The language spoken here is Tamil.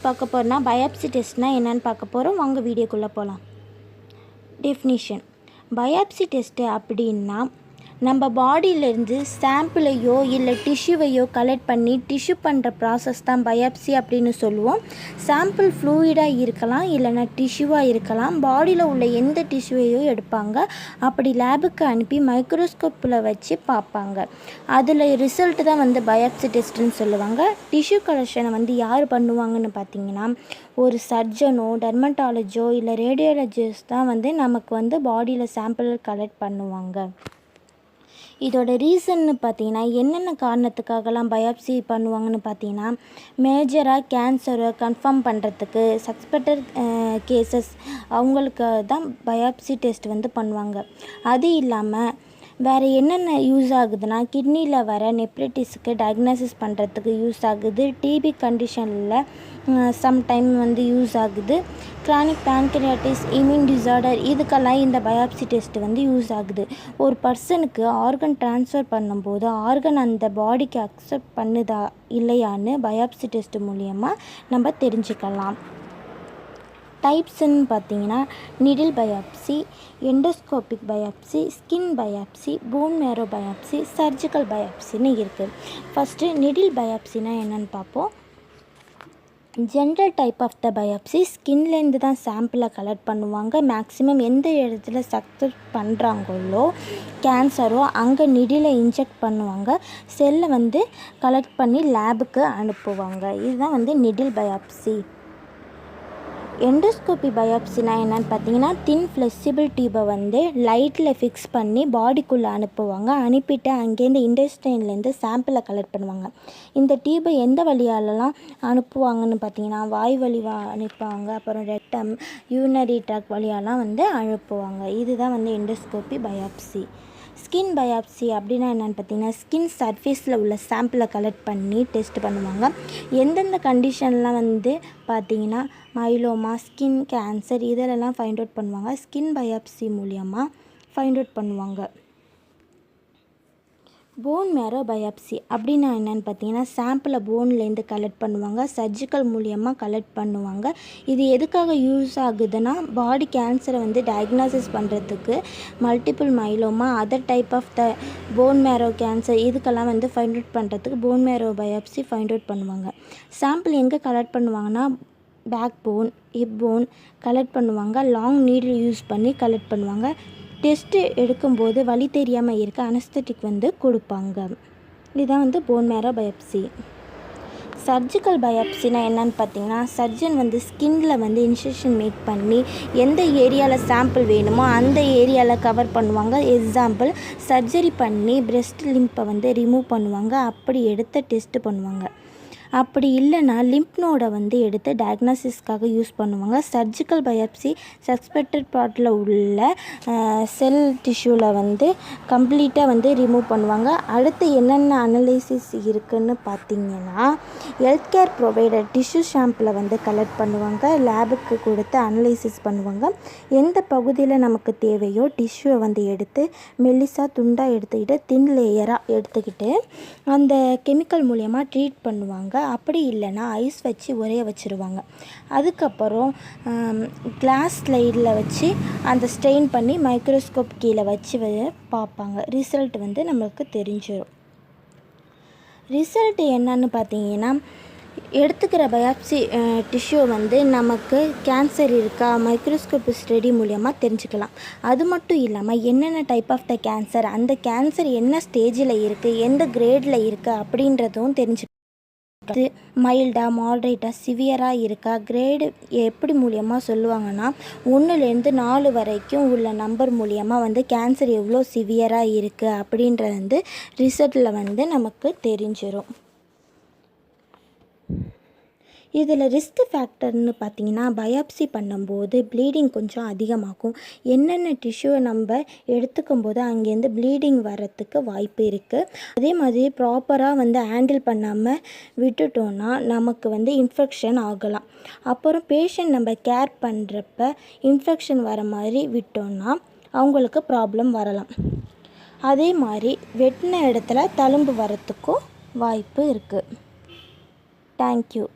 பார்க்க போகிறோம்னா பயாப்சி டெஸ்ட்னால் என்னென்னு பார்க்க போகிறோம் வாங்க வீடியோக்குள்ளே போகலாம் டெஃபினிஷன் பயாப்சி டெஸ்ட்டு அப்படின்னா நம்ம பாடியிலேருந்து சாம்பிளையோ இல்லை டிஷ்யூவையோ கலெக்ட் பண்ணி டிஷ்யூ பண்ணுற ப்ராசஸ் தான் பயாப்சி அப்படின்னு சொல்லுவோம். சாம்பிள் ஃப்ளூயிடாக இருக்கலாம் இல்லைன்னா டிஷ்யூவாக இருக்கலாம். பாடியில் உள்ள எந்த டிஷ்யூவையோ எடுப்பாங்க. அப்படி லேபுக்கு அனுப்பி மைக்ரோஸ்கோப்பில் வச்சு பார்ப்பாங்க. அதில் ரிசல்ட் தான் வந்து பயாப்சி டெஸ்ட்டுன்னு சொல்லுவாங்க. டிஷ்யூ கலெக்ஷனை வந்து யார் பண்ணுவாங்கன்னு பார்த்தீங்கன்னா ஒரு சர்ஜனோ டெர்மட்டாலஜோ இல்லை ரேடியாலஜிஸ்ட் தான் வந்து நமக்கு வந்து பாடியில் சாம்பிள் கலெக்ட் பண்ணுவாங்க. இதோட ரீசன்னு பார்த்தீங்கன்னா என்னென்ன காரணத்துக்காகலாம் பயாப்சி பண்ணுவாங்கன்னு பார்த்தீங்கன்னா மேஜராக கேன்சரை கன்ஃபார்ம் பண்ணுறதுக்கு சஸ்பெக்டட் கேசஸ் அவங்களுக்கு தான் பயாப்சி டெஸ்ட் வந்து பண்ணுவாங்க. அது இல்லாமல் வேறு என்னென்ன யூஸ் ஆகுதுன்னா கிட்னியில் வர நெப்ரைட்டிஸுக்கு டயக்னாசிஸ் பண்ணுறதுக்கு யூஸ் ஆகுது. டிபி கண்டிஷனில் சம்டைம் வந்து யூஸ் ஆகுது. க்ரானிக் பேன்கிரியாட்டிஸ் இம்யூன் டிசார்டர் இதுக்கெல்லாம் இந்த பயாப்சி டெஸ்ட் வந்து யூஸ் ஆகுது. ஒரு பர்சனுக்கு ஆர்கன் ட்ரான்ஸ்ஃபர் பண்ணும்போது ஆர்கன் அந்த பாடிக்கு அக்செப்ட் பண்ணுதா இல்லையான்னு பயாப்சி டெஸ்ட் மூலியமாக நம்ம தெரிஞ்சுக்கலாம். டைப்ஸ்ன்னு பார்த்தீங்கன்னா needle biopsy endoscopic biopsy skin biopsy bone marrow biopsy surgical பயாப்சின்னு இருக்குது ஃபஸ்ட்டு நிடில் பயாப்சினா என்னன்னு பார்ப்போம். General type of the biopsy ஸ்கின்லேருந்து தான் சாம்பிளை கலெக்ட் பண்ணுவாங்க. மேக்ஸிமம் எந்த இடத்துல சக்ஸஸ் பண்ணுறாங்களோ கேன்சரோ அங்கே நிடியில் இன்ஜெக்ட் பண்ணுவாங்க. செல்லை வந்து கலெக்ட் பண்ணி லேபுக்கு அனுப்புவாங்க. இதுதான் வந்து நிடில் பயாப்சி எண்டோஸ்கோபி பயாப்சினா என்னென்னு பார்த்தீங்கன்னா தின் ஃப்ளெக்சிபிள் டியூபை வந்து லைட்டில் ஃபிக்ஸ் பண்ணி பாடிக்குள்ளே அனுப்புவாங்க. அனுப்பிட்டு அங்கேருந்து இண்டஸ்ட்ரைன்லேருந்து சாம்பிளை கலெக்ட் பண்ணுவாங்க. இந்த டியூபை எந்த வழியாலலாம் அனுப்புவாங்கன்னு பார்த்தீங்கன்னா வாய் வழி வா அனுப்புவாங்க. அப்புறம் ரெட்டம் யூனரி ட்ராக் வழியாலாம் வந்து அனுப்புவாங்க. இதுதான் வந்து எண்டோஸ்கோபி பயாப்சி. ஸ்கின் பயாப்சி அப்படின்னா என்னென்னு பார்த்தீங்கன்னா ஸ்கின் சர்ஃபேஸில் உள்ள சாம்பிளை கலெக்ட் பண்ணி டெஸ்ட் பண்ணுவாங்க. எந்தெந்த கண்டிஷன்லாம் வந்து பார்த்தீங்கன்னா மைலோமா ஸ்கின் கேன்சர் இதிலெல்லாம் ஃபைண்ட் அவுட் பண்ணுவாங்க. ஸ்கின் பயாப்சி மூலியமாக ஃபைண்ட் அவுட் பண்ணுவாங்க. போன் மேரோ பயாப்சி அப்படின்னா என்னென்னு பார்த்தீங்கன்னா சாம்பிளை போன்லேருந்து கலெக்ட் பண்ணுவாங்க. சர்ஜிக்கல் மூலியமாக கலெக்ட் பண்ணுவாங்க. இது எதுக்காக யூஸ் ஆகுதுன்னா பாடி கேன்சரை வந்து டயக்னாசிஸ் பண்ணுறதுக்கு multiple myeloma other type of the bone marrow cancer இதுக்கெல்லாம் வந்து ஃபைண்ட் அவுட் பண்ணுறதுக்கு bone marrow biopsy find out பண்ணுவாங்க. சாம்பிள் எங்கே கலெக்ட் பண்ணுவாங்கன்னா back bone hip bone collect பண்ணுவாங்க. லாங் நீடில் யூஸ் பண்ணி கலெக்ட் பண்ணுவாங்க. டெஸ்ட்டு எடுக்கும்போது வழி தெரியாமல் இருக்க அனஸ்தட்டிக் வந்து கொடுப்பாங்க. இதுதான் வந்து போன் மேரோ பயாப்சி சர்ஜிக்கல் பயாப்சினா என்னன்னு பார்த்தீங்கன்னா சர்ஜன் வந்து ஸ்கின்ல வந்து இன்ஜெக்ஷன் மேக் பண்ணி எந்த ஏரியாவில் சாம்பிள் வேணுமோ அந்த ஏரியாவில் கவர் பண்ணுவாங்க. எக்ஸாம்பிள் சர்ஜரி பண்ணி பிரெஸ்ட் லிம்பை வந்து ரிமூவ் பண்ணுவாங்க. அப்படி எடுத்து டெஸ்ட் பண்ணுவாங்க. அப்படி இல்லைன்னா லிம்ப் நோடை வந்து எடுத்து டயக்னாசிஸ்க்காக யூஸ் பண்ணுவாங்க. சர்ஜிக்கல் பயாப்சி சஸ்பெக்டட் பார்ட்டில் உள்ள செல் டிஷ்யூவில் வந்து கம்ப்ளீட்டாக வந்து ரிமூவ் பண்ணுவாங்க. அடுத்து என்னென்ன அனலைசிஸ் இருக்குதுன்னு பார்த்தீங்கன்னா health care provider tissue sample வந்து கலெக்ட் பண்ணுவாங்க. லேபுக்கு கொடுத்து அனலைசிஸ் பண்ணுவாங்க. எந்த பகுதியில் நமக்கு தேவையோ டிஷ்யூவை வந்து எடுத்து மெல்லிசாக துண்டாக எடுத்துக்கிட்டு தின் லேயராக எடுத்துக்கிட்டு அந்த கெமிக்கல் மூலயமா ட்ரீட் பண்ணுவாங்க. அப்படி இல்லைன்னா ஐஸ் வச்சு உரைய வச்சுருவாங்க. அதுக்கப்புறம் கிளாஸ் ஸ்லைடில் வச்சு அந்த ஸ்ட்ரெயின் பண்ணி மைக்ரோஸ்கோப் கீழே வச்சு பார்ப்பாங்க. ரிசல்ட் வந்து நம்மளுக்கு தெரிஞ்சிடும் ரிசல்ட் என்னன்னு பார்த்தீங்கன்னா எடுத்துக்கிற பயாப்சி டிஷ்யூ வந்து நமக்கு கேன்சர் இருக்கா மைக்ரோஸ்கோப் ஸ்டடி மூலியமாக தெரிஞ்சுக்கலாம். அது மட்டும் இல்லாமல் என்னென்ன டைப் ஆஃப் த கேன்சர் அந்த கேன்சர் என்ன ஸ்டேஜில் இருக்குது எந்த கிரேடில் இருக்குது அப்படின்றதும் தெரிஞ்சு அது மைல்டாக மாட்ரேட்டாக சிவியராக இருக்கா? கிரேடு எப்படி மூலியமாக சொல்லுவாங்கன்னா ஒன்றுலேருந்து நாலு வரைக்கும் உள்ள நம்பர் மூலியமாக வந்து கேன்சர் எவ்வளோ சிவியராக இருக்குது அப்படின்றது வந்து ரிசல்ட்டில் வந்து நமக்கு தெரிஞ்சிடும் இதில் ரிஸ்க் ஃபேக்டர்னு பார்த்தீங்கன்னா பயாப்சி பண்ணும்போது ப்ளீடிங் கொஞ்சம் அதிகமாகும். என்னென்ன டிஷ்யூவை நம்ம எடுத்துக்கும் போது அங்கேருந்து ப்ளீடிங் வரத்துக்கு வாய்ப்பு இருக்குது அதே மாதிரி ப்ராப்பராக வந்து ஹேண்டில் பண்ணாமல் விட்டுட்டோன்னா நமக்கு வந்து இன்ஃபெக்ஷன் ஆகலாம். அப்புறம் பேஷண்ட் நம்ம கேர் பண்ணுறப்ப இன்ஃபெக்ஷன் வர மாதிரி விட்டோன்னா அவங்களுக்கு ப்ராப்ளம் வரலாம். அதே மாதிரி வெட்டின இடத்துல தழும்பு வரத்துக்கும் வாய்ப்பு இருக்குது தேங்க்யூ